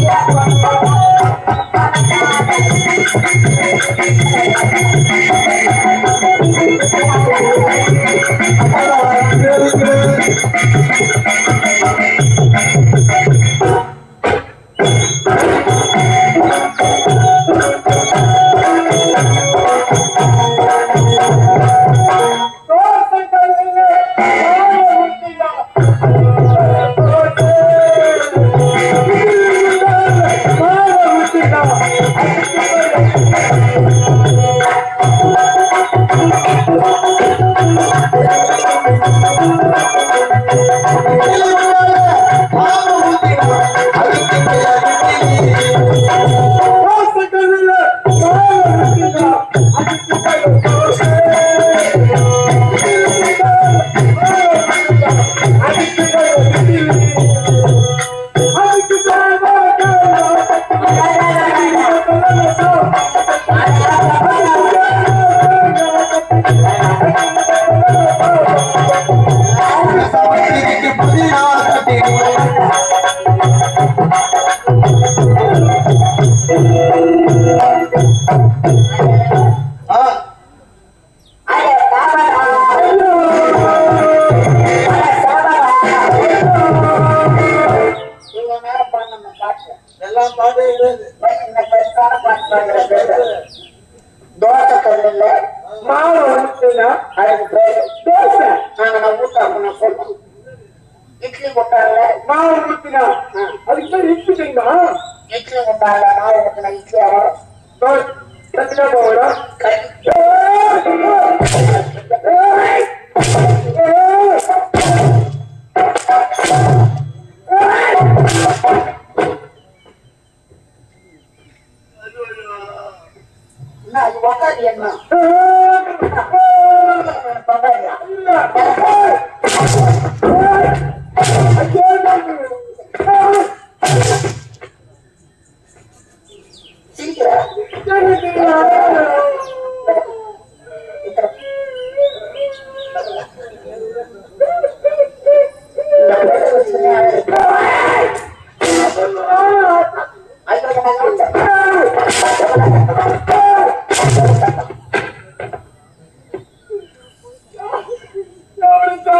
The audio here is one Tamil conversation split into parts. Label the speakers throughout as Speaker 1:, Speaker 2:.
Speaker 1: எல்லாம் பாட்டு
Speaker 2: தோசை கல்லுல மாவு வந்துச்சுன்னா அதுக்கு தோசை நாங்க நான் ஊத்தாப்ப சொல்றோம் இட்லி கொட்டாங்க மாவு ஊத்தினா அதுக்கு பேர் இட்லி செய்யுமா இட்லி கொட்டால மாவு ஊத்தினா இட்லி ஆகும் கட்டினா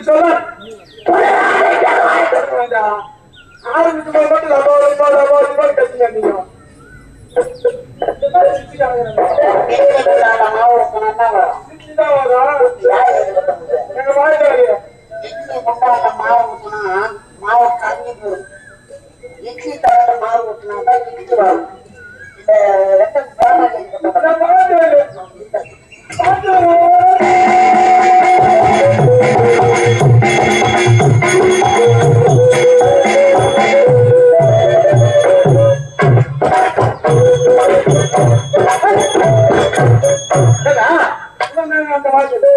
Speaker 1: தம்பி சொல்ல ஆரம்பிக்கும் போது மட்டும் ரபோ ரபோ ரபோ ரபோ கத்துங்க நீங்க சித்திதான்
Speaker 2: இட்லி மாவு ஊற்றினா தான் இட்லி வரும் இந்த ரெண்டு பானை பண்ணுறது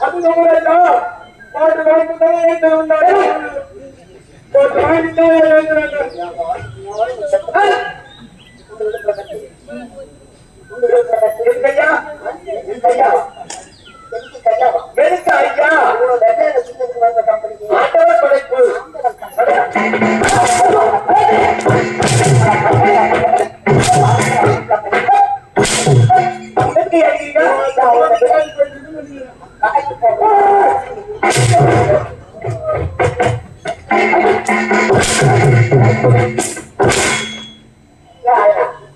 Speaker 1: அது நம்மளே தான். பாட்டு வாங்கிட்டு தான் பாட்டு வாங்கிட்டு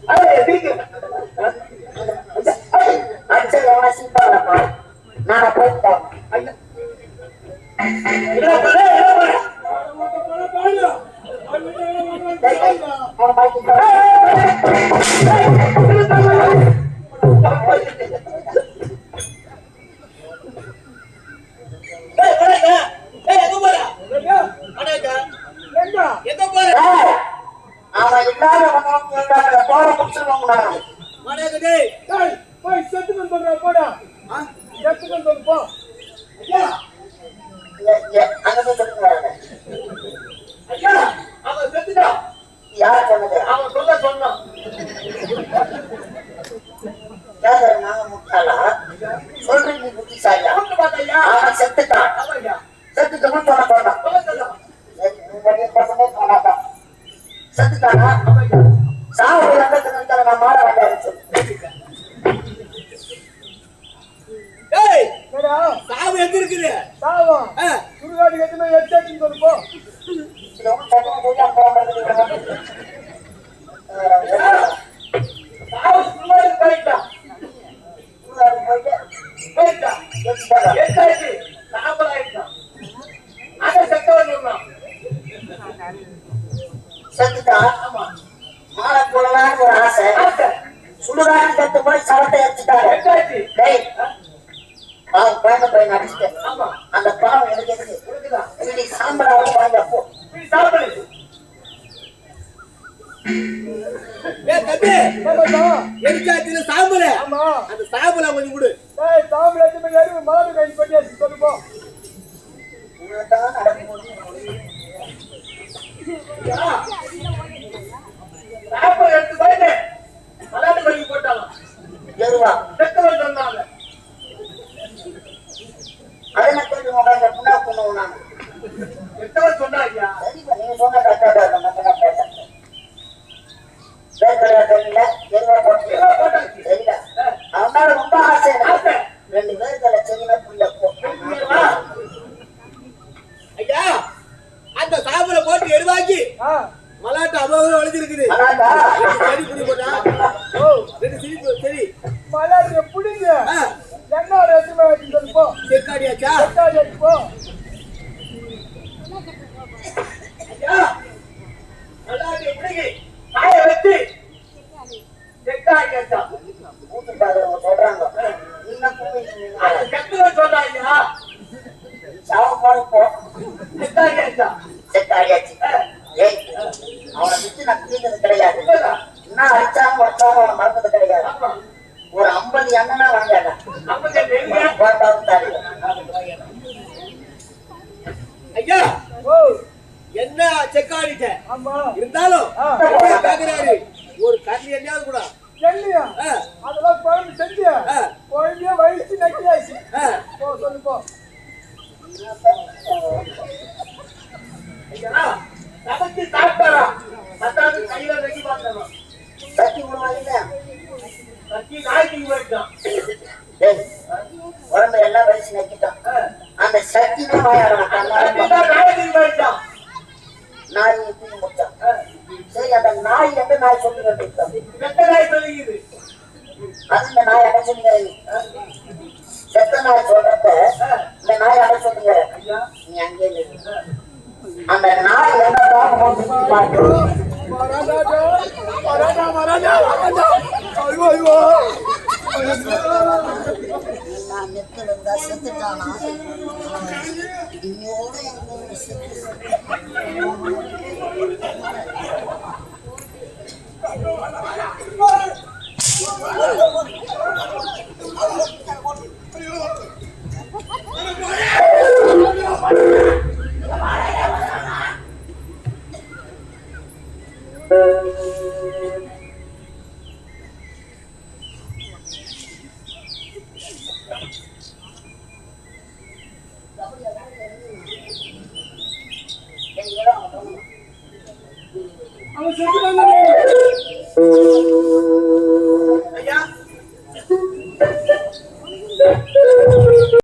Speaker 1: அது எதுக்கு?
Speaker 2: நான் போயிட்டேன்
Speaker 1: என்ன பண்ண? என்ன பண்ண?
Speaker 2: அவன் பாக்கி
Speaker 3: ஏய், வணக்க. ஏய், எங்க போற? வணக்க. எங்க போற?
Speaker 2: அவன் இல்லாத வந்தவங்க போற முடிச்சிருவாங்க
Speaker 3: வணக்க, டேய். ஆ? ஐயா,
Speaker 2: அங்கே சொல்லுங்க
Speaker 3: ஐயா, அவன் செத்துட்டான்.
Speaker 2: யார் சொன்னது
Speaker 3: அவன் சொல்ல சொன்னான்.
Speaker 2: யார் நாங்க முட்டாளா சொல்றீங்க புத்திசாலியா
Speaker 3: கூப்பிட்டு பார்த்தா ஐயா.
Speaker 2: அவன் செத்துட்டான்
Speaker 3: ஆமா ஐயா.
Speaker 2: செத்துட்டு சொன்ன சொன்னான்
Speaker 3: சொல்ல சொன்னான்.
Speaker 2: செத்துட்டானா சாவு இறந்ததுக்கு நான் மாற வேண்டாம்
Speaker 3: டேய், சாவு எங்க இருக்குது? ஆ, சாவு சும்மாடி போயிட்டான். போயிட்டான். என்னாச்சு? சாம்பல் ஆயிட்டான். அவன் செத்தவன் சொன்னான்.
Speaker 2: செத்துட்டா
Speaker 3: ஆமா.
Speaker 2: மாற போடலான்னு ஒரு ஆசை
Speaker 3: ஆசை.
Speaker 2: சுடுகாடு செத்து போய் சவத்தை எரிச்சுட்டாரு
Speaker 3: என்னாச்சு?
Speaker 2: டேய் பாவம் குழந்தை போய் நடிச்சுட்டு
Speaker 3: ஆமா.
Speaker 2: அந்த பாவம் எனக்கு எதுக்கு
Speaker 3: நீ சாம்பலு. அந்த சாம்பலை கொஞ்சம் கொடு.
Speaker 2: இவ்வளவுதான் நடக்கும்
Speaker 3: ஐயா, சாம்பலை எடுத்து போயிட்டு மல்லாட்டு பைக்கு போட்டாலும்
Speaker 2: எருவா
Speaker 3: சொன்னா ஐயா
Speaker 2: சரிப்பா நீங்க சொன்ன கரெக்டா தான் இருக்கும் அவனால ரொம்ப ஆசை.
Speaker 3: ஆசை.
Speaker 2: ரெண்டு வேர்க்கடை செடியில புள்ள போ
Speaker 3: புரியுதா? ஐயா அந்த சாம்பலை போட்டு எருவாக்கி மலாட்டு அவ்வளவு வளைஞ்சிருக்குது
Speaker 2: அதான்டா
Speaker 3: ரெண்டு செடி புடி போட்டா. ரெண்டு செடி பு- செடி. ஆ, செக்காடியாச்சா ஐயா மலாட்டு எப்படி காய வச்சு செக்காடியாச்சா
Speaker 2: ஊத்துட்டாரு அவங்க சொல்றாங்க இன்னும் பூமி
Speaker 3: அது செத்தவன் சொன்னா ஐயா
Speaker 2: சாவ போற போ
Speaker 3: செக்காடியாச்சா
Speaker 2: ஏய் அவனை விட்டு நான் பிடிக்கிறது கிடையாது. என்ன அடிச்சாலும் உடச்சாலும் அவனை மறந்தது கிடையாது.
Speaker 3: ஆமா
Speaker 2: ஒரு ஐம்பது எண்ணனா வாங்காத
Speaker 3: ஐயா என்ன செக்காடிட்ட? இருந்தாலும் கேக்குறாரு ஒரு கண்ணி எண்ணியாவது கூட.
Speaker 1: அதெல்லாம் குழம்பு செஞ்சு குழந்தைய வயிற்று நக்கியாச்சு. போ சொல்லு போ.
Speaker 3: பத்தாவது கையில வெட்டி கட்டி நாய்க்கு போயிட்டான்
Speaker 2: உடம்பு எல்லாம் வயசு நக்கிட்டான். அந்த சக்தி தான்
Speaker 3: போயிட்டான்
Speaker 2: நாய் தூக்கி முடிச்சான் சரி அந்த நாய் எந்த நாய் சொல்லி கட்டிட்டான்
Speaker 3: வெட்ட நாய் சொல்லிக்குது
Speaker 2: அது இந்த நாய் அடை சொல்லுங்க செத்த நாய் சொல்றப்ப இந்த நாய் அடை சொல்லுங்க நீ அங்கே. அந்த நாய் என்ன செத்துட்டானா? இன்னோட செத்து
Speaker 1: அவன் செத்துட்டாங்க